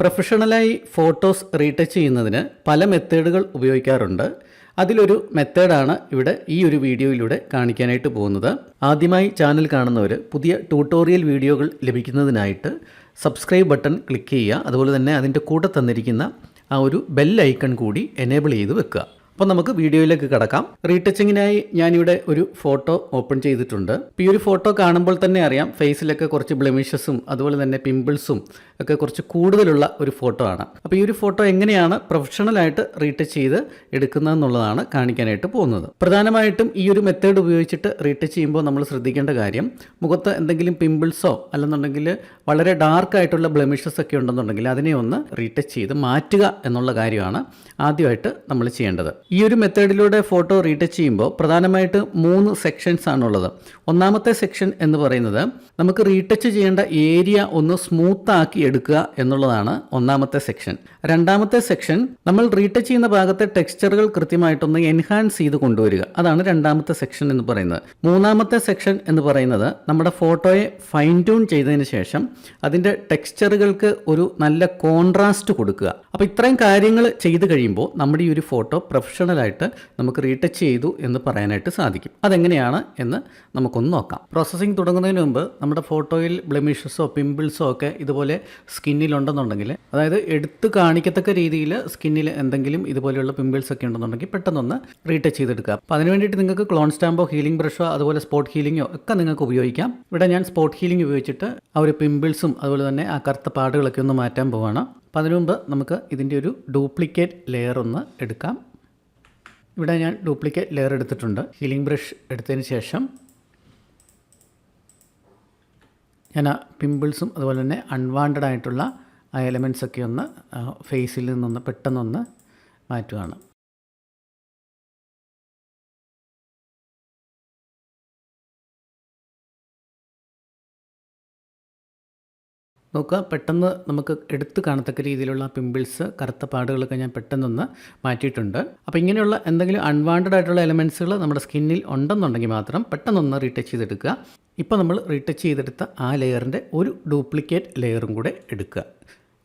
പ്രൊഫഷണലായി photos retouch ചെയ്യുന്നതിന് പല മെത്തേഡുകൾ ഉപയോഗിക്കാറുണ്ട്. അതിലൊരു മെത്തേഡാണ് ഇവിടെ ഈ ഒരു വീഡിയോയിലൂടെ കാണിക്കാനായിട്ട് പോകുന്നത്. ആദ്യമായി ചാനൽ കാണുന്നവർ പുതിയ ട്യൂട്ടോറിയൽ വീഡിയോകൾ ലഭിക്കുന്നതിനായിട്ട് സബ്സ്ക്രൈബ് ബട്ടൺ ക്ലിക്ക് ചെയ്യുക. അതുപോലെ തന്നെ അതിന്റെ കൂടെ തന്നിരിക്കുന്ന ആ ഒരു ബെൽ ഐക്കൺ കൂടി എനേബിൾ ചെയ്ത് വെക്കുക. അപ്പോൾ നമുക്ക് വീഡിയോയിലേക്ക് കിടക്കാം. റീടച്ചിങ്ങിനായി ഞാനിവിടെ ഒരു ഫോട്ടോ ഓപ്പൺ ചെയ്തിട്ടുണ്ട്. ഈ ഒരു ഫോട്ടോ കാണുമ്പോൾ തന്നെ അറിയാം ഫേസിലൊക്കെ കുറച്ച് ബ്ലെമിഷസും അതുപോലെ തന്നെ പിമ്പിൾസും ഒക്കെ കുറച്ച് കൂടുതലുള്ള ഒരു ഫോട്ടോ ആണ്. അപ്പോൾ ഈ ഒരു ഫോട്ടോ എങ്ങനെയാണ് പ്രൊഫഷണലായിട്ട് റീടച്ച് ചെയ്ത് എടുക്കുന്നതെന്നുള്ളതാണ് കാണിക്കാനായിട്ട് പോകുന്നത്. പ്രധാനമായിട്ടും ഈ ഒരു മെത്തേഡ് ഉപയോഗിച്ചിട്ട് റീടച്ച് ചെയ്യുമ്പോൾ നമ്മൾ ശ്രദ്ധിക്കേണ്ട കാര്യം മുഖത്ത് എന്തെങ്കിലും പിമ്പിൾസോ അല്ലെന്നുണ്ടെങ്കിൽ വളരെ ഡാർക്ക് ആയിട്ടുള്ള ബ്ലെമിഷസ് ഒക്കെ ഉണ്ടെന്നുണ്ടെങ്കിൽ അതിനെ ഒന്ന് റീടച്ച് ചെയ്ത് മാറ്റുക എന്നുള്ള കാര്യമാണ് ആദ്യമായിട്ട് നമ്മൾ ചെയ്യേണ്ടത്. ഈ ഒരു മെത്തേഡിലൂടെ ഫോട്ടോ റീടച്ച് ചെയ്യുമ്പോൾ പ്രധാനമായിട്ട് മൂന്ന് സെക്ഷൻസ് ആണുള്ളത്. ഒന്നാമത്തെ സെക്ഷൻ എന്ന് പറയുന്നത് നമുക്ക് റീടച്ച് ചെയ്യേണ്ട ഏരിയ ഒന്ന് സ്മൂത്ത് ആക്കി എടുക്കുക എന്നുള്ളതാണ് ഒന്നാമത്തെ സെക്ഷൻ രണ്ടാമത്തെ സെക്ഷൻ നമ്മൾ റീടച്ച് ചെയ്യുന്ന ഭാഗത്തെ ടെക്സ്ചറുകൾ കൃത്യമായിട്ടൊന്ന് എൻഹാൻസ് ചെയ്ത് കൊണ്ടുവരിക. അതാണ് രണ്ടാമത്തെ സെക്ഷൻ എന്ന് പറയുന്നത്. മൂന്നാമത്തെ സെക്ഷൻ എന്ന് പറയുന്നത് നമ്മുടെ ഫോട്ടോയെ ഫൈൻ ട്യൂൺ ചെയ്തതിന് ശേഷം അതിന്റെ ടെക്സ്ചറുകൾക്ക് ഒരു നല്ല കോൺട്രാസ്റ്റ് കൊടുക്കുക. അപ്പോൾ ഇത്രയും കാര്യങ്ങൾ ചെയ്ത് കഴിയുമ്പോൾ നമ്മുടെ ഈ ഒരു ഫോട്ടോ പ്രൊഫഷണലായിട്ട് നമുക്ക് റീടച്ച് ചെയ്തു എന്ന് പറയാനായിട്ട് സാധിക്കും. അതെങ്ങനെയാണ് എന്ന് നമുക്കൊന്ന് നോക്കാം. പ്രോസസ്സിംഗ് തുടങ്ങുന്നതിന് മുമ്പ് നമ്മുടെ ഫോട്ടോയിൽ ബ്ലെമിഷസോ പിമ്പിൾസോ ഒക്കെ ഇതുപോലെ സ്കിന്നിലുണ്ടെന്നുണ്ടെങ്കിൽ അതായത് എടുത്ത് കാണിക്കത്തക്ക രീതിയിൽ സ്കിന്നിൽ എന്തെങ്കിലും ഇതുപോലെയുള്ള പിമ്പിൾസ് ഒക്കെ ഉണ്ടെന്നുണ്ടെങ്കിൽ പെട്ടെന്നൊന്ന് റീടച്ച് ചെയ്തെടുക്കുക. അപ്പോൾ അതിന് വേണ്ടിയിട്ട് നിങ്ങൾക്ക് ക്ലോൺ സ്റ്റാമ്പോ ഹീലിംഗ് ബ്രഷോ അതുപോലെ സ്പോട്ട് ഹീലിംഗോ ഒക്കെ നിങ്ങൾക്ക് ഉപയോഗിക്കാം. ഇവിടെ ഞാൻ സ്പോട്ട് ഹീലിംഗ് ഉപയോഗിച്ചിട്ട് ആ ഒരു പിമ്പിൾസും അതുപോലെ തന്നെ ആ കറുത്ത പാടുകളൊക്കെ ഒന്ന് മാറ്റാൻ പോവാണ്. അപ്പോൾ അതിനുമുമ്പ് നമുക്ക് ഇതിന്റെ ഒരു ഡ്യൂപ്ലിക്കേറ്റ് ലെയർ ഒന്ന് എടുക്കാം. ഇവിടെ ഞാൻ ഡ്യൂപ്ലിക്കേറ്റ് ലെയർ എടുത്തിട്ടുണ്ട്. ഹീലിംഗ് ബ്രഷ് എടുത്തതിന് ശേഷം ഞാൻ ആ പിമ്പിൾസും അതുപോലെ തന്നെ അൺവാണ്ടഡ് ആയിട്ടുള്ള ആ എലമെന്റ്സൊക്കെ ഒന്ന് ഫേസിൽ നിന്നൊന്ന് പെട്ടെന്നൊന്ന് മാറ്റുകയാണ് നോക്കുക. പെട്ടെന്ന് നമുക്ക് എടുത്തു കാണത്തക്ക രീതിയിലുള്ള പിമ്പിൾസ് കറുത്ത പാടുകളൊക്കെ ഞാൻ പെട്ടെന്നൊന്ന് മാറ്റിയിട്ടുണ്ട്. അപ്പോൾ ഇങ്ങനെയുള്ള എന്തെങ്കിലും അൺവാണ്ടഡ് ആയിട്ടുള്ള എലമെൻസുകൾ നമ്മുടെ സ്കിന്നിൽ ഉണ്ടെന്നുണ്ടെങ്കിൽ മാത്രം പെട്ടെന്നൊന്ന് റീടച്ച് ചെയ്തെടുക്കുക. ഇപ്പോൾ നമ്മൾ റീടച്ച് ചെയ്തെടുത്ത ആ ലെയറിന്റെ ഒരു ഡ്യൂപ്ലിക്കേറ്റ് ലെയറും കൂടെ എടുക്കുക.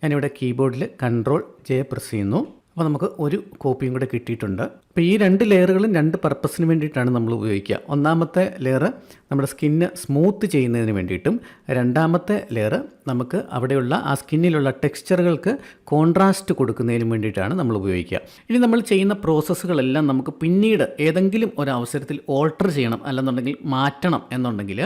ഞാനിവിടെ കീബോർഡിൽ കൺട്രോൾ ജെ പ്രസ് ചെയ്യുന്നു. അപ്പോൾ നമുക്ക് ഒരു കോപ്പിയും കൂടെ കിട്ടിയിട്ടുണ്ട്. അപ്പോൾ ഈ രണ്ട് ലെയറുകളും രണ്ട് പർപ്പസിന് വേണ്ടിയിട്ടാണ് നമ്മൾ ഉപയോഗിക്കുക. ഒന്നാമത്തെ ലെയർ നമ്മുടെ സ്കിന്ന് സ്മൂത്ത് ചെയ്യുന്നതിന് വേണ്ടിയിട്ടും രണ്ടാമത്തെ ലെയർ നമുക്ക് അവിടെയുള്ള ആ സ്കിന്നിലുള്ള ടെക്സ്ചറുകൾക്ക് കോൺട്രാസ്റ്റ് കൊടുക്കുന്നതിനും വേണ്ടിയിട്ടാണ് നമ്മൾ ഉപയോഗിക്കുക. ഇനി നമ്മൾ ചെയ്യുന്ന പ്രോസസ്സുകളെല്ലാം നമുക്ക് പിന്നീട് ഏതെങ്കിലും ഒരു അവസരത്തിൽ ഓൾട്ടർ ചെയ്യണം അല്ലെന്നുണ്ടെങ്കിൽ മാറ്റണം എന്നുണ്ടെങ്കിൽ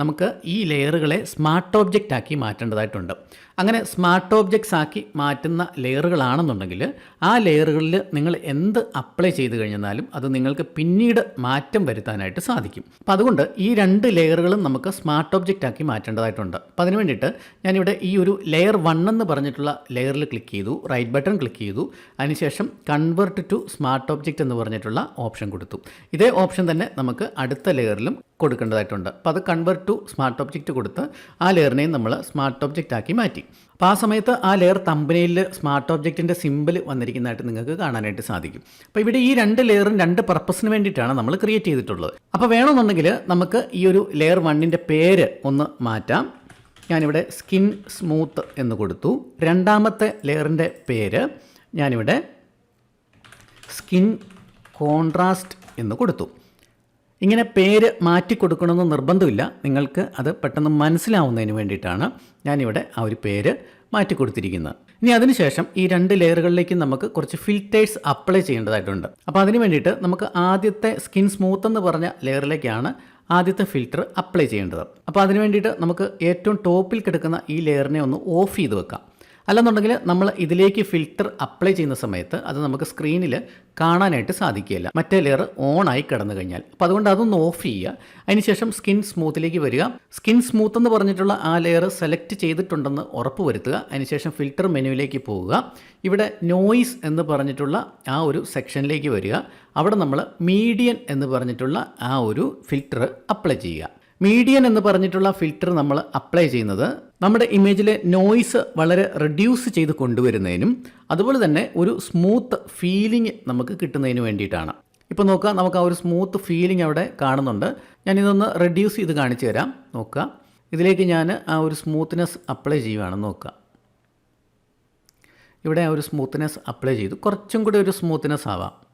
നമുക്ക് ഈ ലെയറുകളെ സ്മാർട്ട് ഓബ്ജക്റ്റ് ആക്കി മാറ്റേണ്ടതായിട്ടുണ്ട്. അങ്ങനെ സ്മാർട്ട് ഓബ്ജക്ട്സ് ആക്കി മാറ്റുന്ന ലെയറുകളാണെന്നുണ്ടെങ്കിൽ ആ ലെയറുകളിൽ നിങ്ങൾ എന്ത് അപ്ലൈ ചെയ്ത് കഴിഞ്ഞാലും അത് നിങ്ങൾക്ക് പിന്നീട് മാറ്റം വരുത്താനായിട്ട് സാധിക്കും. അപ്പോൾ അതുകൊണ്ട് ഈ രണ്ട് ലെയറുകളും നമുക്ക് സ്മാർട്ട് ഓബ്ജക്റ്റ് ആക്കി മാറ്റേണ്ടതായിട്ടുണ്ട്. അപ്പോൾ അതിന് വേണ്ടിയിട്ട് ഞാനിവിടെ ഈ ഒരു ലെയർ വൺ എന്ന് പറഞ്ഞിട്ടുള്ള ലെയറിൽ ക്ലിക്ക് ചെയ്തു റൈറ്റ് ബട്ടൺ ക്ലിക്ക് ചെയ്തു. അതിനുശേഷം കൺവേർട്ട് ടു സ്മാർട്ട് ഓബ്ജക്റ്റ് എന്ന് പറഞ്ഞിട്ടുള്ള ഓപ്ഷൻ കൊടുത്തു. ഇതേ ഓപ്ഷൻ തന്നെ നമുക്ക് അടുത്ത ലെയറിലും കൊടുക്കേണ്ടതായിട്ടുണ്ട്. അപ്പോൾ അത് കൺവേർട്ട് ടു സ്മാർട്ട് ഒബ്ജക്റ്റ് കൊടുത്ത് ആ ലെയറിനെയും നമ്മൾ സ്മാർട്ട് ഒബ്ജക്റ്റ് ആക്കി മാറ്റി. അപ്പോൾ ആ സമയത്ത് ആ ലെയർ തമ്പനയിൽ സ്മാർട്ട് ഒബ്ജക്റ്റിന്റെ സിമ്പിൾ വന്നിരിക്കുന്നതായിട്ട് നിങ്ങൾക്ക് കാണാനായിട്ട് സാധിക്കും. അപ്പോൾ ഇവിടെ ഈ രണ്ട് ലെയറും രണ്ട് പർപ്പസിന് വേണ്ടിയിട്ടാണ് നമ്മൾ ക്രിയേറ്റ് ചെയ്തിട്ടുള്ളത്. അപ്പോൾ വേണമെന്നുണ്ടെങ്കിൽ നമുക്ക് ഈ ഒരു ലെയർ വണ്ണിന്റെ പേര് ഒന്ന് മാറ്റാം. ഞാനിവിടെ സ്കിൻ സ്മൂത്ത് എന്ന് കൊടുത്തു. രണ്ടാമത്തെ ലെയറിന്റെ പേര് ഞാനിവിടെ സ്കിൻ കോൺട്രാസ്റ്റ് എന്ന് കൊടുത്തു. ഇങ്ങനെ പേര് മാറ്റി കൊടുക്കണമെന്ന് നിർബന്ധമില്ല. നിങ്ങൾക്ക് അത് പെട്ടെന്ന് മനസ്സിലാവുന്നതിന് വേണ്ടിയിട്ടാണ് ഞാനിവിടെ ആ ഒരു പേര് മാറ്റി കൊടുത്തിരിക്കുന്നത്. ഇനി അതിനുശേഷം ഈ രണ്ട് ലെയറുകളിലേക്ക് നമുക്ക് കുറച്ച് ഫിൽറ്റേഴ്സ് അപ്ലൈ ചെയ്യേണ്ടതായിട്ടുണ്ട്. അപ്പോൾ അതിന് വേണ്ടിയിട്ട് നമുക്ക് ആദ്യത്തെ സ്കിൻ സ്മൂത്ത് എന്ന് പറഞ്ഞ ലെയറിലേക്കാണ് ആദ്യത്തെ ഫിൽറ്റർ അപ്ലൈ ചെയ്യേണ്ടത്. അപ്പോൾ അതിന് വേണ്ടിയിട്ട് നമുക്ക് ഏറ്റവും ടോപ്പിൽ കിടക്കുന്ന ഈ ലെയറിനെ ഒന്ന് ഓഫ് ചെയ്ത് വെക്കാം. അല്ലെന്നുണ്ടെങ്കിൽ നമ്മൾ ഇതിലേക്ക് ഫിൽറ്റർ അപ്ലൈ ചെയ്യുന്ന സമയത്ത് അത് നമുക്ക് സ്ക്രീനിൽ കാണാനായിട്ട് സാധിക്കുകയില്ല. മറ്റേ ലെയർ ഓൺ ആയി കിടന്നു കഴിഞ്ഞാൽ. അപ്പോൾ അതുകൊണ്ട് അതൊന്ന് ഓഫ് ചെയ്യുക. അതിനുശേഷം സ്കിൻ സ്മൂത്തിലേക്ക് വരിക. സ്കിൻ സ്മൂത്ത് എന്ന് പറഞ്ഞിട്ടുള്ള ആ ലെയർ സെലക്ട് ചെയ്തിട്ടുണ്ടെന്ന് ഉറപ്പ് വരുത്തുക. അതിനുശേഷം ഫിൽറ്റർ മെനുവിലേക്ക് പോവുക ഇവിടെ നോയിസ് എന്ന് പറഞ്ഞിട്ടുള്ള ആ ഒരു സെക്ഷനിലേക്ക് വരിക. അവിടെ നമ്മൾ മീഡിയൻ എന്ന് പറഞ്ഞിട്ടുള്ള ആ ഒരു ഫിൽറ്റർ അപ്ലൈ ചെയ്യുക. മീഡിയൻ എന്ന് പറഞ്ഞിട്ടുള്ള ഫിൽറ്റർ നമ്മൾ അപ്ലൈ ചെയ്യുന്നത് നമ്മുടെ ഇമേജിലെ നോയ്സ് വളരെ റെഡ്യൂസ് ചെയ്ത് കൊണ്ടുവരുന്നതിനും അതുപോലെ തന്നെ ഒരു സ്മൂത്ത് ഫീലിംഗ് നമുക്ക് കിട്ടുന്നതിന് വേണ്ടിയിട്ടാണ്. ഇപ്പോൾ നോക്കുക നമുക്ക് ആ ഒരു സ്മൂത്ത് ഫീലിംഗ് അവിടെ കാണുന്നുണ്ട്. ഞാൻ ഇതൊന്ന് റെഡ്യൂസ് ചെയ്ത് കാണിച്ചു തരാം. നോക്കുക ഇതിലേക്ക് ഞാൻ ആ ഒരു സ്മൂത്ത്നെസ് അപ്ലൈ ചെയ്യുവാണ്. നോക്കുക ഇവിടെ ആ ഒരു സ്മൂത്ത്നെസ് അപ്ലൈ ചെയ്തു. കുറച്ചും കൂടി ഒരു സ്മൂത്ത്നെസ് ആവാം.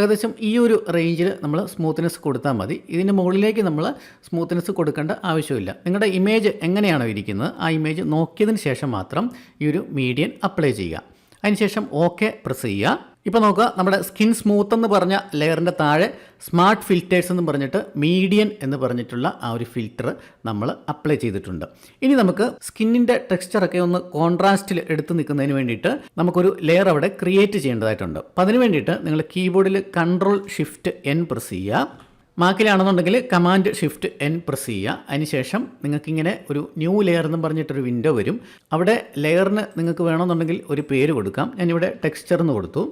ഏകദേശം ഈ ഒരു റേഞ്ചിൽ നമ്മൾ സ്മൂത്ത്നെസ് കൊടുത്താൽ മതി. ഇതിന് മുകളിലേക്ക് നമ്മൾ സ്മൂത്ത്നെസ് കൊടുക്കേണ്ട ആവശ്യമില്ല. നിങ്ങളുടെ ഇമേജ് എങ്ങനെയാണോ ഇരിക്കുന്നത് ആ ഇമേജ് നോക്കിയതിന് ശേഷം മാത്രം ഈ ഒരു മീഡിയൻ അപ്ലൈ ചെയ്യുക. അതിനുശേഷം ഓക്കെ പ്രസ് ചെയ്യുക. ഇപ്പോൾ നോക്കുക നമ്മുടെ സ്കിൻ സ്മൂത്ത് എന്ന് പറഞ്ഞ ലെയറിന്റെ താഴെ സ്മാർട്ട് ഫിൽറ്റേഴ്സ് എന്ന് പറഞ്ഞിട്ട് മീഡിയൻ എന്ന് പറഞ്ഞിട്ടുള്ള ആ ഒരു ഫിൽറ്റർ നമ്മൾ അപ്ലൈ ചെയ്തിട്ടുണ്ട്. ഇനി നമുക്ക് സ്കിന്നിന്റെ ടെക്സ്ചറൊക്കെ ഒന്ന് കോൺട്രാസ്റ്റിൽ എടുത്ത് നിൽക്കുന്നതിന് വേണ്ടിയിട്ട് നമുക്കൊരു ലെയർ അവിടെ ക്രിയേറ്റ് ചെയ്യേണ്ടതായിട്ടുണ്ട്. അപ്പോൾ അതിന് വേണ്ടിയിട്ട് നിങ്ങൾ കീബോർഡിൽ കൺട്രോൾ ഷിഫ്റ്റ് എൻ പ്രസ് ചെയ്യുക. മാക്കിലാണെന്നുണ്ടെങ്കിൽ കമാൻഡ് ഷിഫ്റ്റ് എൻ പ്രസ് ചെയ്യുക. അതിനുശേഷം നിങ്ങൾക്കിങ്ങനെ ഒരു ന്യൂ ലെയർ എന്ന് പറഞ്ഞിട്ടൊരു വിൻഡോ വരും. അവിടെ ലെയറിന് നിങ്ങൾക്ക് വേണമെന്നുണ്ടെങ്കിൽ ഒരു പേര് കൊടുക്കാം. ഞാനിവിടെ ടെക്സ്ചർ എന്ന് കൊടുത്തു.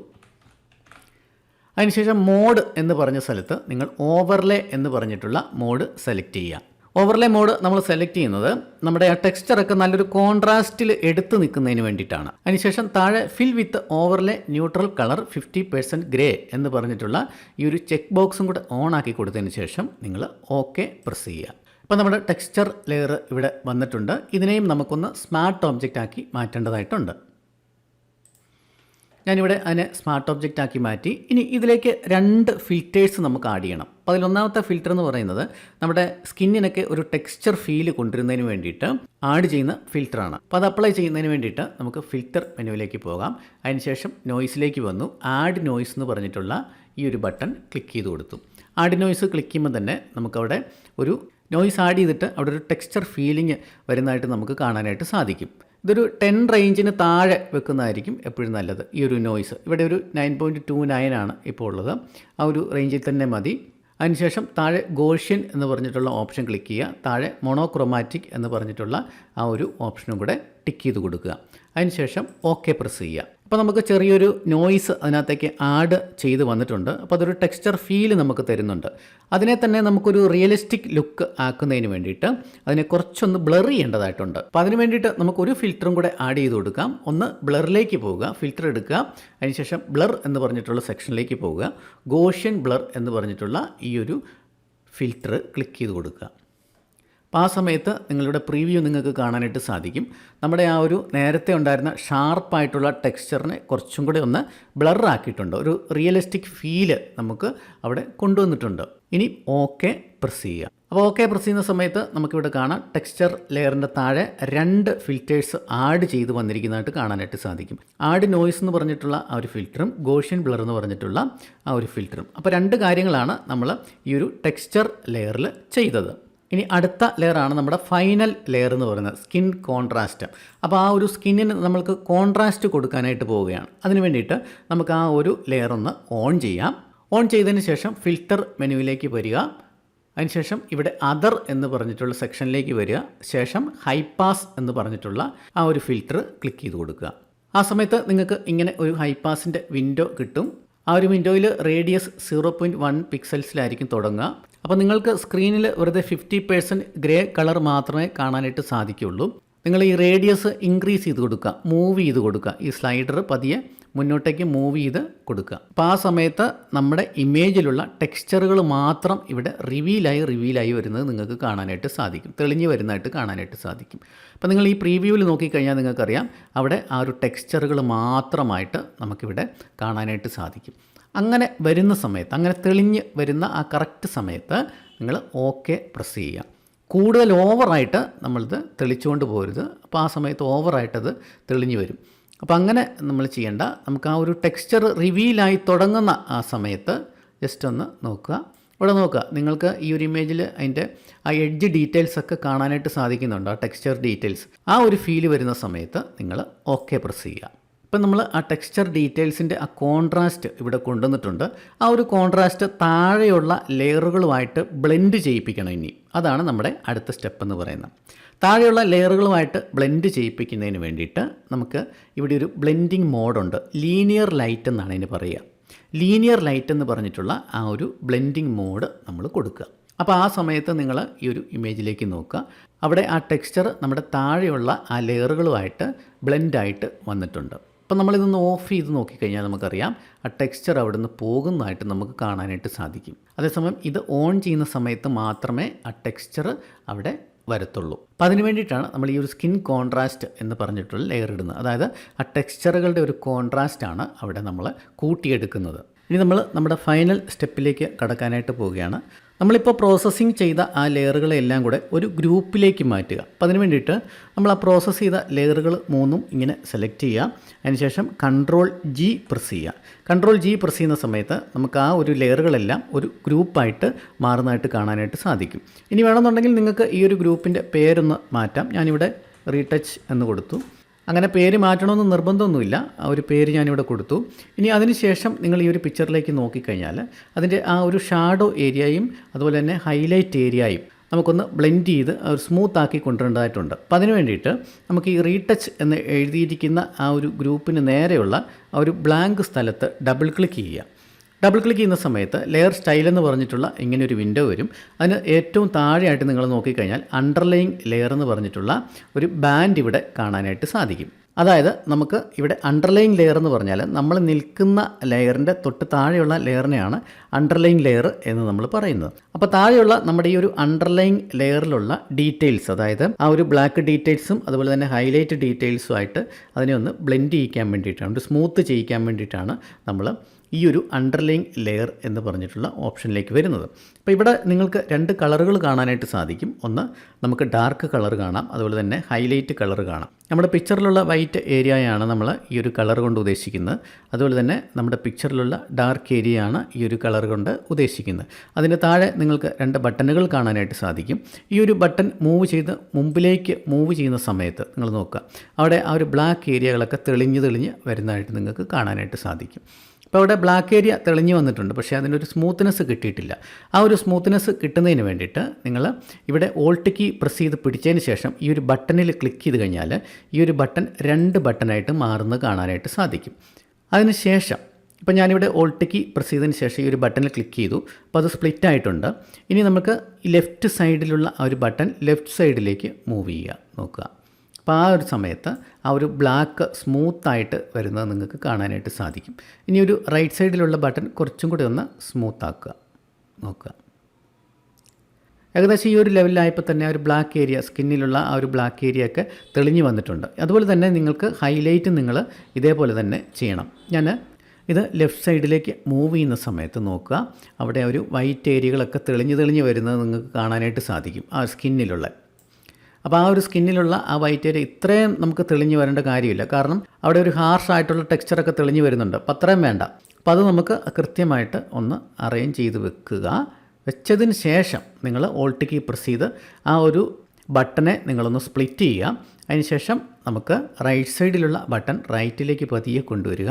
അതിനുശേഷം മോഡ് എന്ന് പറഞ്ഞ സ്ഥലത്ത് നിങ്ങൾ ഓവർലേ എന്ന് പറഞ്ഞിട്ടുള്ള മോഡ് സെലക്ട് ചെയ്യുക ഓവർലേ മോഡ് നമ്മൾ സെലക്ട് ചെയ്യുന്നത് നമ്മുടെ ആ ടെക്സ്ചറൊക്കെ നല്ലൊരു കോൺട്രാസ്റ്റിൽ എടുത്ത് നിൽക്കുന്നതിന് വേണ്ടിയിട്ടാണ്. അതിനുശേഷം താഴെ fill with overlay neutral colour fifty percent grey എന്ന് പറഞ്ഞിട്ടുള്ള ഈ ഒരു ചെക്ക് ബോക്സും കൂടെ ഓൺ ആക്കി കൊടുത്തതിന് ശേഷം നിങ്ങൾ ഓക്കെ പ്രസ് ചെയ്യുക. ഇപ്പോൾ നമ്മുടെ ടെക്സ്ചർ ലെയർ ഇവിടെ വന്നിട്ടുണ്ട്. ഇതിനെയും നമുക്കൊന്ന് സ്മാർട്ട് ഓബ്ജക്റ്റ് ആക്കി മാറ്റേണ്ടതായിട്ടുണ്ട്. ഞാനിവിടെ അതിനെ സ്മാർട്ട് ഒബ്ജക്റ്റ് ആക്കി മാറ്റി. ഇനി ഇതിലേക്ക് രണ്ട് ഫിൽറ്റേഴ്സ് നമുക്ക് ആഡ് ചെയ്യണം. അപ്പോൾ അതിലൊന്നാമത്തെ ഫിൽറ്റർ എന്ന് പറയുന്നത് നമ്മുടെ സ്കിന്നിനൊക്കെ ഒരു ടെക്സ്ചർ ഫീൽ കൊണ്ടുവരുന്നതിന് വേണ്ടിയിട്ട് ആഡ് ചെയ്യുന്ന ഫിൽറ്ററാണ് അപ്പോൾ അത് അപ്ലൈ ചെയ്യുന്നതിന് വേണ്ടിയിട്ട് നമുക്ക് ഫിൽറ്റർ മെനുവിലേക്ക് പോകാം. അതിനുശേഷം നോയ്സിലേക്ക് വന്നു. ആഡ് നോയ്സ് എന്ന് പറഞ്ഞിട്ടുള്ള ഈ ഒരു ബട്ടൺ ക്ലിക്ക് ചെയ്ത് കൊടുത്തു. ആഡ് നോയ്സ് ക്ലിക്ക് ചെയ്യുമ്പോൾ തന്നെ നമുക്കവിടെ ഒരു നോയ്സ് ആഡ് ചെയ്തിട്ട് അവിടെ ഒരു ടെക്സ്ചർ ഫീലിംഗ് വരുന്നതായിട്ട് നമുക്ക് കാണാനായിട്ട് സാധിക്കും. ഇതൊരു ടെൻ റേഞ്ചിന് താഴെ വെക്കുന്നതായിരിക്കും എപ്പോഴും നല്ലത്. ഈ ഒരു നോയ്സ് ഇവിടെ ഒരു നയൻ പോയിന്റ് ടു നയൻ ആണ് ഇപ്പോൾ ഉള്ളത്. ആ ഒരു റേഞ്ചിൽ തന്നെ മതി. അതിനുശേഷം താഴെ ഗോഷ്യൻ എന്ന് പറഞ്ഞിട്ടുള്ള ഓപ്ഷൻ ക്ലിക്ക് ചെയ്യുക. താഴെ മൊണോക്രോമാറ്റിക് എന്ന് പറഞ്ഞിട്ടുള്ള ആ ഒരു ഓപ്ഷനും കൂടെ ടിക്ക് ചെയ്ത് കൊടുക്കുക. അതിനുശേഷം ഓക്കെ പ്രസ് ചെയ്യുക. അപ്പോൾ നമുക്ക് ചെറിയൊരു നോയ്സ് അതിനകത്തേക്ക് ആഡ് ചെയ്ത് വന്നിട്ടുണ്ട്. അപ്പോൾ അതൊരു ടെക്സ്ചർ ഫീൽ നമുക്ക് തരുന്നുണ്ട്. അതിനെ തന്നെ നമുക്കൊരു റിയലിസ്റ്റിക് ലുക്ക് ആക്കുന്നതിന് വേണ്ടിയിട്ട് അതിനെ കുറച്ചൊന്ന് ബ്ലർ ചെയ്യേണ്ടതായിട്ടുണ്ട്. അപ്പോൾ അതിന് വേണ്ടിയിട്ട് നമുക്കൊരു ഫിൽറ്ററും കൂടെ ആഡ് ചെയ്ത് കൊടുക്കാം. ഒന്ന് ബ്ലറിലേക്ക് പോവുക. ഫിൽറ്റർ എടുക്കുക. അതിനുശേഷം ബ്ലർ എന്ന് പറഞ്ഞിട്ടുള്ള സെക്ഷനിലേക്ക് പോവുക. ഗോഷ്യൻ ബ്ലർ എന്ന് പറഞ്ഞിട്ടുള്ള ഈ ഒരു ഫിൽറ്റർ ക്ലിക്ക് ചെയ്ത് കൊടുക്കുക. അപ്പോൾ ആ സമയത്ത് നിങ്ങളുടെ പ്രീവ്യൂ നിങ്ങൾക്ക് കാണാനായിട്ട് സാധിക്കും. നമ്മുടെ ആ ഒരു നേരത്തെ ഉണ്ടായിരുന്ന ഷാർപ്പായിട്ടുള്ള ടെക്സ്ചറിനെ കുറച്ചും കൂടി ഒന്ന് ബ്ലറാക്കിയിട്ടുണ്ട് ഒരു റിയലിസ്റ്റിക് ഫീൽ നമുക്ക് അവിടെ കൊണ്ടുവന്നിട്ടുണ്ട്. ഇനി ഓക്കെ പ്രസ് ചെയ്യുക. അപ്പോൾ ഓക്കെ പ്രസ് ചെയ്യുന്ന സമയത്ത് നമുക്കിവിടെ കാണാം ടെക്സ്ചർ ലെയറിന്റെ താഴെ രണ്ട് ഫിൽറ്റേഴ്സ് ആഡ് ചെയ്ത് വന്നിരിക്കുന്നതായിട്ട് കാണാനായിട്ട് സാധിക്കും. ആഡ് നോയ്സ് എന്ന് പറഞ്ഞിട്ടുള്ള ആ ഒരു ഫിൽറ്ററും ഗോഷ്യൻ ബ്ലർ എന്ന് പറഞ്ഞിട്ടുള്ള ആ ഒരു ഫിൽറ്ററും അപ്പോൾ രണ്ട് കാര്യങ്ങളാണ് നമ്മൾ ഈ ഒരു ടെക്സ്ചർ ലെയറിൽ ചെയ്തത്. ഇനി അടുത്ത ലെയറാണ് നമ്മുടെ ഫൈനൽ ലെയർ എന്ന് പറയുന്നത് സ്കിൻ കോൺട്രാസ്റ്റ് അപ്പോൾ ആ ഒരു സ്കിന്നിന് നമ്മൾക്ക് കോൺട്രാസ്റ്റ് കൊടുക്കാനായിട്ട് പോവുകയാണ്. അതിന് വേണ്ടിയിട്ട് നമുക്ക് ആ ഒരു ലെയർ ഒന്ന് ഓൺ ചെയ്യാം. ഓൺ ചെയ്തതിന് ശേഷം ഫിൽറ്റർ മെനുവിലേക്ക് വരിക. അതിനുശേഷം ഇവിടെ അതർ എന്ന് പറഞ്ഞിട്ടുള്ള സെക്ഷനിലേക്ക് വരിക. ശേഷം ഹൈപ്പാസ് എന്ന് പറഞ്ഞിട്ടുള്ള ആ ഒരു ഫിൽറ്റർ ക്ലിക്ക് ചെയ്ത് കൊടുക്കുക. ആ സമയത്ത് നിങ്ങൾക്ക് ഇങ്ങനെ ഒരു ഹൈപ്പാസിന്റെ വിൻഡോ കിട്ടും. ആ ഒരു വിൻഡോയിൽ റേഡിയസ് സീറോ പോയിന്റ് വൺ പിക്സൽസിലായിരിക്കും തുടങ്ങുക. അപ്പോൾ നിങ്ങൾക്ക് സ്ക്രീനിൽ വെറുതെ ഫിഫ്റ്റി പേഴ്സന്റ് ഗ്രേ കളർ മാത്രമേ കാണാനായിട്ട് സാധിക്കുകയുള്ളൂ. നിങ്ങൾ ഈ റേഡിയസ് ഇൻക്രീസ് ചെയ്ത് കൊടുക്കുക. മൂവ് ചെയ്ത് കൊടുക്കുക. ഈ സ്ലൈഡർ പതിയെ മുന്നോട്ടേക്ക് മൂവ് ചെയ്ത് കൊടുക്കുക. അപ്പോൾ ആ സമയത്ത് നമ്മുടെ ഇമേജിലുള്ള ടെക്സ്ചറുകൾ മാത്രം ഇവിടെ റിവീലായി റിവീലായി വരുന്നത് നിങ്ങൾക്ക് കാണാനായിട്ട് സാധിക്കും. തെളിഞ്ഞു വരുന്നതായിട്ട് കാണാനായിട്ട് സാധിക്കും. അപ്പോൾ നിങ്ങൾ ഈ പ്രീവ്യൂവിൽ നോക്കിക്കഴിഞ്ഞാൽ നിങ്ങൾക്കറിയാം അവിടെ ആ ഒരു ടെക്സ്ചറുകൾ മാത്രമായിട്ട് നമുക്കിവിടെ കാണാനായിട്ട് സാധിക്കും. അങ്ങനെ വരുന്ന സമയത്ത് അങ്ങനെ തെളിഞ്ഞ് വരുന്ന ആ കറക്റ്റ് സമയത്ത് നിങ്ങൾ ഓക്കെ പ്രസ് ചെയ്യുക. കൂടുതൽ ഓവറായിട്ട് നമ്മളിത് തെളിച്ചുകൊണ്ട് പോരുത്. അപ്പോൾ ആ സമയത്ത് ഓവറായിട്ടത് തെളിഞ്ഞു വരും. അപ്പോൾ അങ്ങനെ നമ്മൾ ചെയ്യേണ്ട നമുക്ക് ആ ഒരു ടെക്സ്ചർ റിവീലായി തുടങ്ങുന്ന ആ സമയത്ത് ജസ്റ്റ് ഒന്ന് നോക്കുക. ഇവിടെ നോക്കുക നിങ്ങൾക്ക് ഈ ഒരു ഇമേജിൽ അതിന്റെ ആ എഡ്ജ് ഡീറ്റെയിൽസ് ഒക്കെ കാണാനായിട്ട് സാധിക്കുന്നുണ്ട് ആ ടെക്സ്ചർ ഡീറ്റെയിൽസ് ആ ഒരു ഫീൽ വരുന്ന സമയത്ത് നിങ്ങൾ ഓക്കെ പ്രസ് ചെയ്യുക. ഇപ്പം നമ്മൾ ആ ടെക്സ്ചർ ഡീറ്റെയിൽസിന്റെ ആ കോൺട്രാസ്റ്റ് ഇവിടെ കൊണ്ടുവന്നിട്ടുണ്ട്. ആ ഒരു കോൺട്രാസ്റ്റ് താഴെയുള്ള ലെയറുകളുമായിട്ട് ബ്ലെൻഡ് ചെയ്യിപ്പിക്കണം ഇനി. അതാണ് നമ്മുടെ അടുത്ത സ്റ്റെപ്പ് എന്ന് പറയുന്നത്. താഴെയുള്ള ലെയറുകളുമായിട്ട് ബ്ലെൻഡ് ചെയ്യിപ്പിക്കുന്നതിന് വേണ്ടിയിട്ട് നമുക്ക് ഇവിടെ ഒരു ബ്ലെൻഡിങ് മോഡുണ്ട് ലീനിയർ ലൈറ്റ് എന്നാണ് ഇതിന് പറയുക. ലീനിയർ ലൈറ്റ് എന്ന് പറഞ്ഞിട്ടുള്ള ആ ഒരു ബ്ലെൻഡിങ് മോഡ് നമ്മൾ കൊടുക്കുക. അപ്പോൾ ആ സമയത്ത് നിങ്ങൾ ഈ ഒരു ഇമേജിലേക്ക് നോക്കുക. അവിടെ ആ ടെക്സ്ചർ നമ്മുടെ താഴെയുള്ള ആ ലെയറുകളുമായിട്ട് ബ്ലെൻഡായിട്ട് വന്നിട്ടുണ്ട്. അപ്പം നമ്മളിതൊന്ന് ഓഫ് ചെയ്ത് നോക്കിക്കഴിഞ്ഞാൽ നമുക്കറിയാം ആ ടെക്സ്ചർ അവിടെ നിന്ന് പോകുന്നതായിട്ട് നമുക്ക് കാണാനായിട്ട് സാധിക്കും. അതേസമയം ഇത് ഓൺ ചെയ്യുന്ന സമയത്ത് മാത്രമേ ആ ടെക്സ്ചർ അവിടെ വരത്തുള്ളൂ. അപ്പം അതിന് വേണ്ടിയിട്ടാണ് നമ്മൾ ഈ ഒരു സ്കിൻ കോൺട്രാസ്റ്റ് എന്ന് പറഞ്ഞിട്ടുള്ള ലെയർ ഇടുന്നത്. അതായത് ആ ടെക്സ്ചറുകളുടെ ഒരു കോൺട്രാസ്റ്റാണ് അവിടെ നമ്മൾ കൂട്ടിയെടുക്കുന്നത്. ഇനി നമ്മൾ നമ്മുടെ ഫൈനൽ സ്റ്റെപ്പിലേക്ക് കടക്കാനായിട്ട് പോവുകയാണ്. നമ്മളിപ്പോൾ പ്രോസസ്സിങ് ചെയ്ത ആ ലെയറുകളെല്ലാം കൂടെ ഒരു ഗ്രൂപ്പിലേക്ക് മാറ്റുക. അപ്പോൾ അതിന് വേണ്ടിയിട്ട് നമ്മൾ ആ പ്രോസസ്സ് ചെയ്ത ലെയറുകൾ മൂന്നും ഇങ്ങനെ സെലക്ട് ചെയ്യുക. അതിനുശേഷം കൺട്രോൾ ജി പ്രസ് ചെയ്യുക. കൺട്രോൾ ജി പ്രസ് ചെയ്യുന്ന സമയത്ത് നമുക്ക് ആ ഒരു ലെയറുകളെല്ലാം ഒരു ഗ്രൂപ്പായിട്ട് മാറുന്നതായിട്ട് കാണാനായിട്ട് സാധിക്കും. ഇനി വേണമെന്നുണ്ടെങ്കിൽ നിങ്ങൾക്ക് ഈ ഒരു ഗ്രൂപ്പിന്റെ പേരൊന്ന് മാറ്റാം. ഞാനിവിടെ റീടച്ച് എന്ന് കൊടുത്തു. അങ്ങനെ പേര് മാറ്റണമെന്ന് നിർബന്ധമൊന്നുമില്ല. ആ ഒരു പേര് ഞാനിവിടെ കൊടുത്തു. ഇനി അതിനുശേഷം നിങ്ങൾ ഈ ഒരു പിക്ചറിലേക്ക് നോക്കിക്കഴിഞ്ഞാൽ അതിന്റെ ആ ഒരു ഷാഡോ ഏരിയയും അതുപോലെ തന്നെ ഹൈലൈറ്റ് ഏരിയയും നമുക്കൊന്ന് ബ്ലെൻഡ് ചെയ്ത് ഒരു സ്മൂത്ത് ആക്കി കൊണ്ടുവരേണ്ടതായിട്ടുണ്ട്. അപ്പം അതിന് വേണ്ടിയിട്ട് നമുക്ക് ഈ റീടച്ച് എന്ന് എഴുതിയിരിക്കുന്ന ആ ഒരു ഗ്രൂപ്പിന് നേരെയുള്ള ആ ഒരു ബ്ലാങ്ക് സ്ഥലത്ത് ഡബിൾ ക്ലിക്ക് ചെയ്യുക. ഡബിൾ ക്ലിക്ക് ചെയ്യുന്ന സമയത്ത് ലെയർ സ്റ്റൈൽ എന്ന് പറഞ്ഞിട്ടുള്ള ഇങ്ങനെ ഒരു വിൻഡോ വരും. അതിന് ഏറ്റവും താഴെയായിട്ട് നിങ്ങൾ നോക്കിക്കഴിഞ്ഞാൽ അണ്ടർലൈങ് ലെയർ എന്ന് പറഞ്ഞിട്ടുള്ള ഒരു ബാൻഡ് ഇവിടെ കാണാനായിട്ട് സാധിക്കും. അതായത് നമുക്ക് ഇവിടെ അണ്ടർലൈൻ ലെയർ എന്ന് പറഞ്ഞാൽ നമ്മൾ നിൽക്കുന്ന ലെയറിന്റെ തൊട്ട് താഴെയുള്ള ലെയറിനെയാണ് അണ്ടർലൈൻ ലെയർ എന്ന് നമ്മൾ പറയുന്നത്. അപ്പോൾ താഴെയുള്ള നമ്മുടെ ഈ ഒരു അണ്ടർലൈൻ ലെയറിലുള്ള ഡീറ്റെയിൽസ് അതായത് ആ ഒരു ബ്ലാക്ക് ഡീറ്റെയിൽസും അതുപോലെ തന്നെ ഹൈലൈറ്റ് ഡീറ്റെയിൽസും ആയിട്ട് അതിനെ ഒന്ന് ബ്ലെൻഡ് ചെയ്യിക്കാൻ വേണ്ടിയിട്ടാണ് ഒരു സ്മൂത്ത് ചെയ്യിക്കാൻ വേണ്ടിയിട്ടാണ് നമ്മൾ ഈ ഒരു അണ്ടർലൈങ് ലെയർ എന്ന് പറഞ്ഞിട്ടുള്ള ഓപ്ഷനിലേക്ക് വരുന്നത്. അപ്പോൾ ഇവിടെ നിങ്ങൾക്ക് രണ്ട് കളറുകൾ കാണാനായിട്ട് സാധിക്കും. ഒന്ന് നമുക്ക് ഡാർക്ക് കളർ കാണാം. അതുപോലെ തന്നെ ഹൈലൈറ്റ് കളർ കാണാം. നമ്മുടെ പിക്ചറിലുള്ള വൈറ്റ് ഏരിയയാണ് നമ്മൾ ഈ ഒരു കളർ കൊണ്ട് ഉദ്ദേശിക്കുന്നത്. അതുപോലെ തന്നെ നമ്മുടെ പിക്ചറിലുള്ള ഡാർക്ക് ഏരിയയാണ് ഈ ഒരു കളർ കൊണ്ട് ഉദ്ദേശിക്കുന്നത്. അതിന് താഴെ നിങ്ങൾക്ക് രണ്ട് ബട്ടണുകൾ കാണാനായിട്ട് സാധിക്കും. ഈ ഒരു ബട്ടൺ മൂവ് ചെയ്ത് മുമ്പിലേക്ക് മൂവ് ചെയ്യുന്ന സമയത്ത് നിങ്ങൾ നോക്കുക. അവിടെ ആ ഒരു ബ്ലാക്ക് ഏരിയകളൊക്കെ തെളിഞ്ഞ് തെളിഞ്ഞ് വരുന്നതായിട്ട് നിങ്ങൾക്ക് കാണാനായിട്ട് സാധിക്കും. ഇപ്പോൾ അവിടെ ബ്ലാക്ക് ഏരിയ തെളിഞ്ഞു വന്നിട്ടുണ്ട്. പക്ഷേ അതിനൊരു സ്മൂത്ത്നെസ് കിട്ടിയിട്ടില്ല. ആ ഒരു സ്മൂത്ത്നെസ് കിട്ടുന്നതിന് വേണ്ടിയിട്ട് നിങ്ങൾ ഇവിടെ ഓൾട്ട് കീ പ്രസ് ചെയ്ത് പിടിച്ചതിന് ശേഷം ഈ ഒരു ബട്ടണിൽ ക്ലിക്ക് ചെയ്ത് കഴിഞ്ഞാൽ ഈ ഒരു ബട്ടൺ രണ്ട് ബട്ടണായിട്ട് മാറുന്നത് കാണാനായിട്ട് സാധിക്കും. അതിന് ശേഷം ഇപ്പോൾ ഞാനിവിടെ ഓൾട്ട് കീ പ്രസ് ചെയ്തതിന് ശേഷം ഈ ഒരു ബട്ടണിൽ ക്ലിക്ക് ചെയ്തു. അപ്പോൾ അത് സ്പ്ലിറ്റ് ആയിട്ടുണ്ട്. ഇനി നമുക്ക് ലെഫ്റ്റ് സൈഡിലുള്ള ആ ഒരു ബട്ടൺ ലെഫ്റ്റ് സൈഡിലേക്ക് മൂവ് ചെയ്യുക. നോക്കുക. അപ്പോൾ ആ ഒരു സമയത്ത് ആ ഒരു ബ്ലാക്ക് സ്മൂത്തായിട്ട് വരുന്നത് നിങ്ങൾക്ക് കാണാനായിട്ട് സാധിക്കും. ഇനി ഒരു റൈറ്റ് സൈഡിലുള്ള ബട്ടൺ കുറച്ചും കൂടി ഒന്ന് സ്മൂത്ത് ആക്കുക. നോക്കുക. ഏകദേശം ഈ ഒരു ലെവലിലായപ്പോൾ തന്നെ ആ ഒരു ബ്ലാക്ക് ഏരിയ സ്കിന്നിലുള്ള ആ ഒരു ബ്ലാക്ക് ഏരിയ ഒക്കെ തെളിഞ്ഞു വന്നിട്ടുണ്ട്. അതുപോലെ തന്നെ നിങ്ങൾക്ക് ഹൈലൈറ്റ് നിങ്ങൾ ഇതേപോലെ തന്നെ ചെയ്യണം. ഞാൻ ഇത് ലെഫ്റ്റ് സൈഡിലേക്ക് മൂവ് ചെയ്യുന്ന സമയത്ത് നോക്കുക. അവിടെ ഒരു വൈറ്റ് ഏരിയകളൊക്കെ തെളിഞ്ഞ് തെളിഞ്ഞ് വരുന്നത് നിങ്ങൾക്ക് കാണാനായിട്ട് സാധിക്കും. ആ സ്കിന്നിലുള്ള അപ്പോൾ ആ ഒരു സ്കിന്നിലുള്ള ആ വൈറ്റ് ഏരിയ ഇത്രയും നമുക്ക് തെളിഞ്ഞു വരേണ്ട കാര്യമില്ല. കാരണം അവിടെ ഒരു ഹാർഷ് ആയിട്ടുള്ള ടെക്സ്ചറൊക്കെ തെളിഞ്ഞു വരുന്നുണ്ട്. അപ്പോൾ അത്രയും വേണ്ട. അപ്പോൾ അത് നമുക്ക് കൃത്യമായിട്ട് ഒന്ന് അറേഞ്ച് ചെയ്ത് വെക്കുക. വെച്ചതിന് ശേഷം നിങ്ങൾ ഓൾട്ടിക്ക് പ്രസ് ചെയ്ത് ആ ഒരു ബട്ടനെ നിങ്ങളൊന്ന് സ്പ്ലിറ്റ് ചെയ്യുക. അതിനുശേഷം നമുക്ക് റൈറ്റ് സൈഡിലുള്ള ബട്ടൺ റൈറ്റിലേക്ക് പതിയെ കൊണ്ടുവരിക.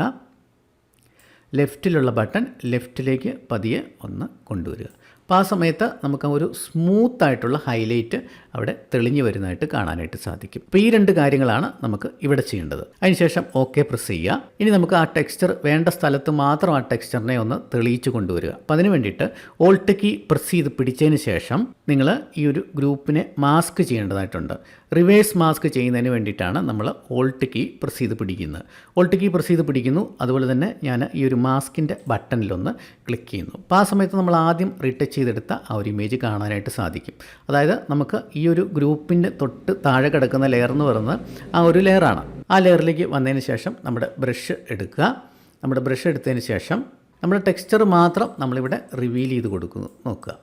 ലെഫ്റ്റിലുള്ള ബട്ടൺ ലെഫ്റ്റിലേക്ക് പതിയെ ഒന്ന് കൊണ്ടുവരിക. അപ്പോൾ ആ സമയത്ത് നമുക്ക് ഒരു സ്മൂത്ത് ആയിട്ടുള്ള ഹൈലൈറ്റ് അവിടെ തെളിഞ്ഞു വരുന്നതായിട്ട് കാണാനായിട്ട് സാധിക്കും. അപ്പോൾ ഈ രണ്ട് കാര്യങ്ങളാണ് നമുക്ക് ഇവിടെ ചെയ്യേണ്ടത്. അതിനുശേഷം ഓക്കെ പ്രസ് ചെയ്യുക. ഇനി നമുക്ക് ആ ടെക്സ്ചർ വേണ്ട സ്ഥലത്ത് മാത്രം ആ ടെക്സ്ചറിനെ ഒന്ന് തെളിയിച്ചു കൊണ്ടുവരിക. അപ്പോൾ അതിന് വേണ്ടിയിട്ട് ഓൾട്ട് കീ പ്രസ് ചെയ്ത് പിടിച്ചതിന് ശേഷം നിങ്ങൾ ഈ ഒരു ഗ്രൂപ്പിനെ മാസ്ക് ചെയ്യേണ്ടതായിട്ടുണ്ട്. റിവേഴ്സ് മാസ്ക് ചെയ്യുന്നതിന് വേണ്ടിയിട്ടാണ് നമ്മൾ ഓൾട്ട് കീ പ്രസ് ചെയ്ത് പിടിക്കുന്നത്. ഓൾട്ട് കീ പ്രസ് ചെയ്ത് പിടിക്കുന്നു. അതുപോലെ തന്നെ ഞാൻ ഈ ഒരു മാസ്കിന്റെ ബട്ടണിലൊന്ന് ക്ലിക്ക് ചെയ്യുന്നു. അപ്പോൾ ആ സമയത്ത് നമ്മൾ ആദ്യം റീടച്ച് ചെയ്തെടുത്ത ആ ഒരു ഇമേജ് കാണാനായിട്ട് സാധിക്കും. അതായത് നമുക്ക് ഈ ഒരു ഗ്രൂപ്പിന്റെ തൊട്ട് താഴെ കിടക്കുന്ന ലെയർ എന്ന് പറയുന്നത് ആ ഒരു ലെയറാണ് ആ ലെയറിലേക്ക് വന്നതിന് ശേഷം നമ്മുടെ ബ്രഷ് എടുക്കുക. നമ്മുടെ ബ്രഷ് എടുത്തതിന് ശേഷം നമ്മുടെ ടെക്സ്ചർ മാത്രം നമ്മളിവിടെ റിവീൽ ചെയ്ത് കൊടുക്കുന്നു. നോക്കുക.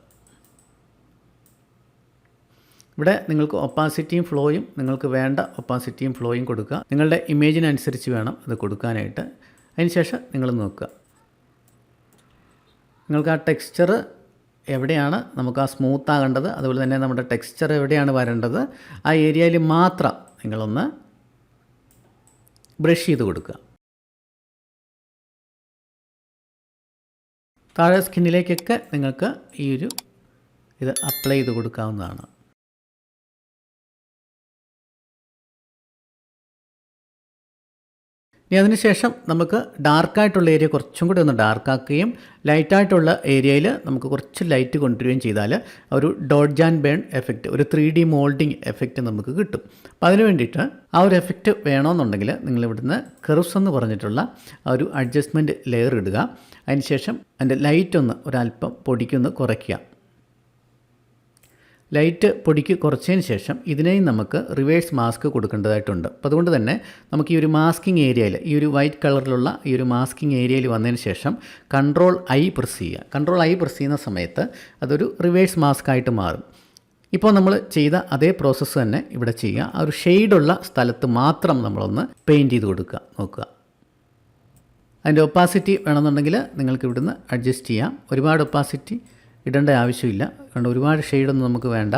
ഇവിടെ നിങ്ങൾക്ക് ഒപ്പാസിറ്റിയും ഫ്ലോയും നിങ്ങൾക്ക് വേണ്ട ഒപ്പാസിറ്റിയും ഫ്ലോയും കൊടുക്കുക. നിങ്ങളുടെ ഇമേജിനനുസരിച്ച് വേണം അത് കൊടുക്കാനായിട്ട്. അതിനുശേഷം നിങ്ങൾ നോക്കുക. നിങ്ങൾക്ക് ആ ടെക്സ്ചർ എവിടെയാണ് നമുക്ക് ആ സ്മൂത്ത് ആകേണ്ടത്? അതുപോലെ തന്നെ നമ്മുടെ ടെക്സ്ചർ എവിടെയാണ് വരേണ്ടത്? ആ ഏരിയയിൽ മാത്രം നിങ്ങളൊന്ന് ബ്രഷ് ചെയ്ത് കൊടുക്കുക. താഴെ സ്കിന്നിലേക്കൊക്കെ നിങ്ങൾക്ക് ഈ ഒരു ഇത് അപ്ലൈ ചെയ്ത് കൊടുക്കാവുന്നതാണ്. ഇനി അതിനുശേഷം നമുക്ക് ഡാർക്കായിട്ടുള്ള ഏരിയ കുറച്ചും കൂടി ഒന്ന് ഡാർക്കാക്കുകയും ലൈറ്റായിട്ടുള്ള ഏരിയയിൽ നമുക്ക് കുറച്ച് ലൈറ്റ് കൊണ്ടുവരികയും ചെയ്താൽ ഒരു ഡോഡ്ജ് ആൻഡ് ബേൺ എഫക്റ്റ് ഒരു ത്രീ ഡി മോൾഡിങ് എഫക്റ്റ് നമുക്ക് കിട്ടും. അപ്പോൾ അതിന് വേണ്ടിയിട്ട് ആ ഒരു എഫക്റ്റ് വേണമെന്നുണ്ടെങ്കിൽ നിങ്ങൾ ഇവിടുന്ന് കെർവ്സ് എന്ന് പറഞ്ഞിട്ടുള്ള ആ ഒരു അഡ്ജസ്റ്റ്മെന്റ് ലെയർ ഇടുക. അതിനുശേഷം അതിന്റെ ലൈറ്റ് ഒന്ന് ഒരല്പം പൊടിക്കൊന്ന് കുറയ്ക്കുക. ലൈറ്റ് പൊടിക്ക് കുറച്ചതിന് ശേഷം ഇതിനെയും നമുക്ക് റിവേഴ്സ് മാസ്ക് കൊടുക്കേണ്ടതായിട്ടുണ്ട്. അപ്പോൾ അതുകൊണ്ട് തന്നെ നമുക്ക് ഈ ഒരു മാസ്കിംഗ് ഏരിയയിൽ ഈ ഒരു വൈറ്റ് കളറിലുള്ള ഈ ഒരു മാസ്കിംഗ് ഏരിയയിൽ വന്നതിന് ശേഷം കൺട്രോൾ ഐ പ്രസ് ചെയ്യുക. കൺട്രോൾ ഐ പ്രസ് ചെയ്യുന്ന സമയത്ത് അതൊരു റിവേഴ്സ് മാസ്ക് ആയിട്ട് മാറും. ഇപ്പോൾ നമ്മൾ ചെയ്ത അതേ പ്രോസസ്സ് തന്നെ ഇവിടെ ചെയ്യുക. ആ ഒരു ഷെയ്ഡുള്ള സ്ഥലത്ത് മാത്രം നമ്മളൊന്ന് പെയിന്റ് ചെയ്ത് കൊടുക്കുക നോക്കുക. അതിന്റെ ഒപ്പാസിറ്റി വേണമെന്നുണ്ടെങ്കിൽ നിങ്ങൾക്ക് ഇവിടുന്ന് അഡ്ജസ്റ്റ് ചെയ്യാം. ഒരുപാട് ഒപ്പാസിറ്റി ഇടേണ്ട ആവശ്യമില്ല. കാരണം ഒരുപാട് ഷെയ്ഡൊന്നും നമുക്ക് വേണ്ട.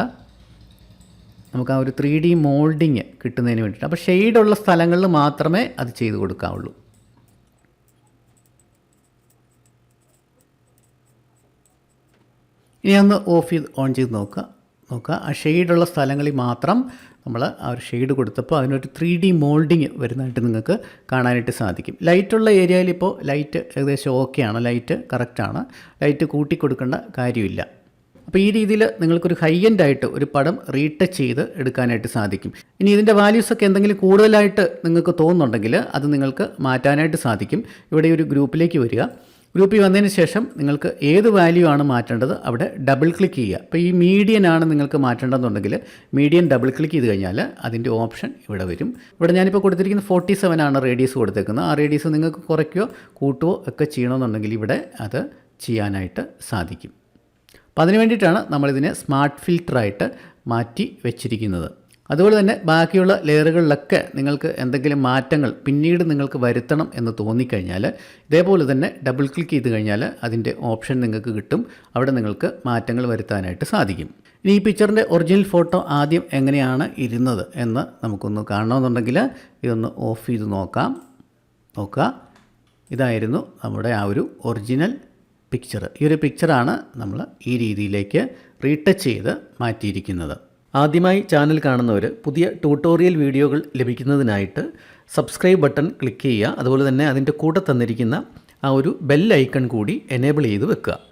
നമുക്ക് ആ ഒരു ത്രീ ഡി മോൾഡിങ് കിട്ടുന്നതിന് വേണ്ടിയിട്ട്. അപ്പോൾ ഷെയ്ഡുള്ള സ്ഥലങ്ങളിൽ മാത്രമേ അത് ചെയ്ത് കൊടുക്കാവുള്ളൂ. ഇനി ഒന്ന് ഓഫ് ചെയ്ത് ഓൺ ചെയ്ത് നോക്കുക. നോക്കുക. ആ ഷെയ്ഡുള്ള സ്ഥലങ്ങളിൽ മാത്രം നമ്മൾ ആ ഒരു ഷെയ്ഡ് കൊടുത്തപ്പോൾ അതിനൊരു ത്രീ ഡി മോൾഡിങ് വരുന്നതായിട്ട് നിങ്ങൾക്ക് കാണാനായിട്ട് സാധിക്കും. ലൈറ്റുള്ള ഏരിയയിൽ ഇപ്പോൾ ലൈറ്റ് ഏകദേശം ഓക്കെയാണ് ലൈറ്റ് കറക്റ്റാണ് ലൈറ്റ് കൂട്ടി കൊടുക്കേണ്ട കാര്യമില്ല. അപ്പോൾ ഈ രീതിയിൽ നിങ്ങൾക്കൊരു ഹൈ എൻഡ് ആയിട്ട് ഒരു പടം റീടച്ച് ചെയ്ത് എടുക്കാനായിട്ട് സാധിക്കും. ഇനി ഇതിന്റെ വാല്യൂസൊക്കെ എന്തെങ്കിലും കൂടുതലായിട്ട് നിങ്ങൾക്ക് തോന്നുന്നുണ്ടെങ്കിൽ അത് നിങ്ങൾക്ക് മാറ്റാനായിട്ട് സാധിക്കും. ഇവിടെ ഒരു ഗ്രൂപ്പിലേക്ക് വരിക. ഗ്രൂപ്പിൽ വന്നതിന് ശേഷം നിങ്ങൾക്ക് ഏത് വാല്യൂ ആണ് മാറ്റേണ്ടത് അവിടെ ഡബിൾ ക്ലിക്ക് ചെയ്യുക. അപ്പോൾ ഈ മീഡിയൻ ആണ് നിങ്ങൾക്ക് മാറ്റേണ്ടതെന്നുണ്ടെങ്കിൽ മീഡിയൻ ഡബിൾ ക്ലിക്ക് ചെയ്ത് കഴിഞ്ഞാൽ അതിന്റെ ഓപ്ഷൻ ഇവിടെ വരും. ഇവിടെ ഞാനിപ്പോൾ കൊടുത്തിരിക്കുന്ന ഫോർട്ടി സെവൻ ആണ് റേഡിയസ് കൊടുത്തേക്കുന്നത്. ആ റേഡിയസ് നിങ്ങൾക്ക് കുറയ്ക്കുകയോ കൂട്ടുകയോ ഒക്കെ ചെയ്യണമെന്നുണ്ടെങ്കിൽ ഇവിടെ അത് ചെയ്യാനായിട്ട് സാധിക്കും. അപ്പോൾ അതിന് വേണ്ടിയിട്ടാണ് നമ്മളിതിനെ സ്മാർട്ട് ഫിൽറ്ററായിട്ട് മാറ്റി വെച്ചിരിക്കുന്നത്. അതുപോലെ തന്നെ ബാക്കിയുള്ള ലെയറുകളിലൊക്കെ നിങ്ങൾക്ക് എന്തെങ്കിലും മാറ്റങ്ങൾ പിന്നീട് നിങ്ങൾക്ക് വരുത്തണം എന്ന് തോന്നിക്കഴിഞ്ഞാൽ ഇതേപോലെ തന്നെ ഡബിൾ ക്ലിക്ക് ചെയ്ത് കഴിഞ്ഞാൽ അതിന്റെ ഓപ്ഷൻ നിങ്ങൾക്ക് കിട്ടും. അവിടെ നിങ്ങൾക്ക് മാറ്റങ്ങൾ വരുത്താനായിട്ട് സാധിക്കും. ഇനി ഈ പിക്ചറിന്റെ ഒറിജിനൽ ഫോട്ടോ ആദ്യം എങ്ങനെയാണ് ഇരുന്നത് എന്ന് നമുക്കൊന്ന് കാണണമെന്നുണ്ടെങ്കിൽ ഇതൊന്ന് ഓഫ് ചെയ്ത് നോക്കാം. നോക്കുക. ഇതായിരുന്നു നമ്മുടെ ആ ഒരു ഒറിജിനൽ പിക്ചർ. ഈ ഒരു പിക്ചറാണ് നമ്മൾ ഈ രീതിയിലേക്ക് റീടച്ച് ചെയ്ത് മാറ്റിയിരിക്കുന്നത്. ആദ്യമായി ചാനൽ കാണുന്നവർ പുതിയ ട്യൂട്ടോറിയൽ വീഡിയോകൾ ലഭിക്കുന്നതിനായിട്ട് സബ്സ്ക്രൈബ് ബട്ടൺ ക്ലിക്ക് ചെയ്യുക. അതുപോലെ തന്നെ അതിന്റെ കൂടെ തന്നിരിക്കുന്ന ആ ഒരു ബെൽ ഐക്കൺ കൂടി എനേബിൾ ചെയ്ത് വെക്കുക.